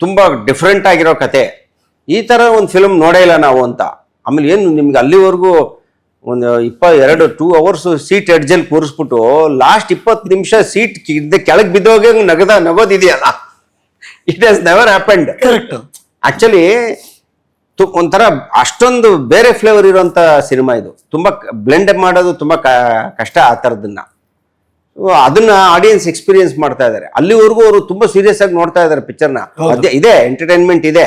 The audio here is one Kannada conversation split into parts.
ತುಂಬ ಡಿಫ್ರೆಂಟ್ ಆಗಿರೋ ಕತೆ. ಈ ಥರ ಒಂದು ಫಿಲ್ಮ್ ನೋಡೇ ಇಲ್ಲ ನಾವು ಅಂತ. ಆಮೇಲೆ ಏನು ನಿಮ್ಗೆ ಅಲ್ಲಿವರೆಗೂ ಒಂದು ಇಪ್ಪ ಎರಡು ಟೂ ಅವರ್ಸ್ ಸೀಟ್ ಎಡ್ಜಲ್ಲಿ ಕೂರಿಸ್ಬಿಟ್ಟು ಲಾಸ್ಟ್ ಇಪ್ಪತ್ತು ನಿಮಿಷ ಸೀಟ್ ಇದ್ದ ಕೆಳಗೆ ಬಿದ್ದೋಗಿ ನಗದ ನಗೋದಿದೆಯಲ್ಲ? It has never happened correct actually ಒಂಥರ ಅಷ್ಟೊಂದು ಬೇರೆ ಫ್ಲೇವರ್ ಇರುವಂತ ಸಿನಿಮಾ ಇದು. ತುಂಬಾ ಬ್ಲೆಂಡ್ ಮಾಡೋದು ತುಂಬಾ ಕಷ್ಟ ಆ ಥರದನ್ನ ಅದನ್ನ ಆಡಿಯನ್ಸ್ ಎಕ್ಸ್ಪೀರಿಯನ್ಸ್ ಮಾಡ್ತಾ ಇದ್ದಾರೆ ಅಲ್ಲಿವರೆಗೂ ಅವರು ತುಂಬಾ ಸೀರಿಯಸ್ ಆಗಿ ನೋಡ್ತಾ ಇದ್ದಾರೆ ಪಿಕ್ಚರ್ನ ಇದೆ ಎಂಟರ್ಟೈನ್ಮೆಂಟ್ ಇದೆ.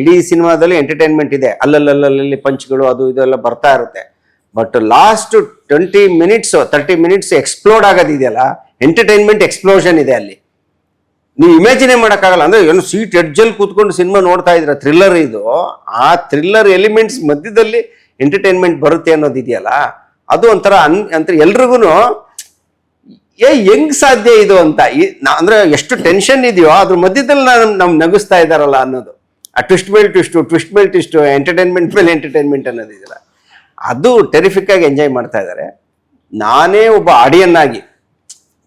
ಇಡೀ ಸಿನಿಮಾದಲ್ಲಿ ಎಂಟರ್ಟೈನ್ಮೆಂಟ್ ಇದೆ. ಅಲ್ಲಲ್ಲಲ್ಲಿ ಪಂಚ್ಗಳು ಅದು ಇದೆಲ್ಲ ಬರ್ತಾ ಇರುತ್ತೆ. But last twenty minutes thirty minutes explored ಆಗೋದಿದೆಯಲ್ಲ entertainment explosion ಇದೆ ಅಲ್ಲಿ. ನೀವು ಇಮ್ಯಾಜಿನೇ ಮಾಡೋಕ್ಕಾಗಲ್ಲ. ಅಂದ್ರೆ ಏನು ಸೀಟ್ ಎಡ್ಜಲ್ಲಿ ಕೂತ್ಕೊಂಡು ಸಿನಿಮಾ ನೋಡ್ತಾ ಇದ್ರ ಥ್ರಿಲ್ಲರ್ ಇದು. ಆ ಥ್ರಿಲ್ಲರ್ ಎಲಿಮೆಂಟ್ಸ್ ಮಧ್ಯದಲ್ಲಿ ಎಂಟರ್ಟೈನ್ಮೆಂಟ್ ಬರುತ್ತೆ ಅನ್ನೋದು ಇದೆಯಲ್ಲ ಅದು ಒಂಥರ ಅನ್ ಅಂತ ಎಲ್ರಿಗೂ ಏ, ಹೆಂಗ್ ಸಾಧ್ಯ ಇದು ಅಂತ? ಅಂದ್ರೆ ಎಷ್ಟು ಟೆನ್ಷನ್ ಇದೆಯೋ, ಅದ್ರ ಮಧ್ಯದಲ್ಲಿ ನಾನು ನಮ್ ನಗಿಸ್ತಾ ಇದಾರಲ್ಲ ಅನ್ನೋದು. ಆ ಟ್ವಿಸ್ಟ್ ಮೇಲೆ ಟ್ವಿಸ್ಟ್ ಟ್ವಿಸ್ಟ್ ಮೇಲೆ ಟ್ವಿಸ್ಟ್ ಎಂಟರ್ಟೈನ್ಮೆಂಟ್ ಮೇಲೆ ಎಂಟರ್ಟೈನ್ಮೆಂಟ್ ಅನ್ನೋದು ಇದೆಯಲ್ಲ. ಅದು ಟೆರಿಫಿಕ್ ಆಗಿ ಎಂಜಾಯ್ ಮಾಡ್ತಾ ಇದ್ದಾರೆ. ನಾನೇ ಒಬ್ಬ ಆಡಿಯನ್ ಆಗಿ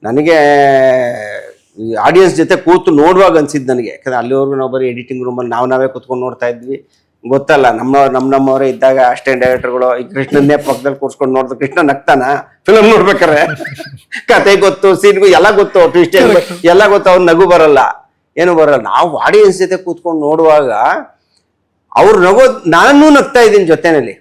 ನನಗೆ ಆಡಿಯನ್ಸ್ ಜೊತೆ ಕೂತು ನೋಡುವಾಗ ಅನ್ಸಿದ್ದು ನನಗೆ. ಯಾಕಂದ್ರೆ ಅಲ್ಲಿವರೆಗೂ ನಾವು ಬರೀ ಎಡಿಟಿಂಗ್ ರೂಮಲ್ಲಿ ನಾವು ನಾವೇ ಕೂತ್ಕೊಂಡು ನೋಡ್ತಾ ಇದ್ವಿ. ಗೊತ್ತಲ್ಲ ನಮ್ಮ ನಮ್ ನಮ್ಮವರೇ ಇದ್ದಾಗ ಡೈರೆಕ್ಟರ್ ಡೈರೆಕ್ಟರ್ಗಳು ಈ ಕೃಷ್ಣನ್ನೇ ಪಕ್ಕದಲ್ಲಿ ಕೂರ್ಸ್ಕೊಂಡು ನೋಡಿದ್ರು ಕೃಷ್ಣ ನಗ್ತಾನ? ಫಿಲಮ್ ನೋಡ್ಬೇಕಾರೆ ಕತೆ ಗೊತ್ತು ಸೀನ್ ಎಲ್ಲ ಗೊತ್ತು ಟ್ವಿಸ್ಟ್ ಎಲ್ಲ ಗೊತ್ತು ಅವ್ರು ನಗು ಬರಲ್ಲ. ಏನು ಬರಲ್ಲ. ನಾವು ಆಡಿಯನ್ಸ್ ಜೊತೆ ಕೂತ್ಕೊಂಡು ನೋಡುವಾಗ ಅವ್ರು ನಗೋ ನಾನು ನಗ್ತಾ ಇದ್ದೀನಿ ಜೊತೆನಲ್ಲಿ.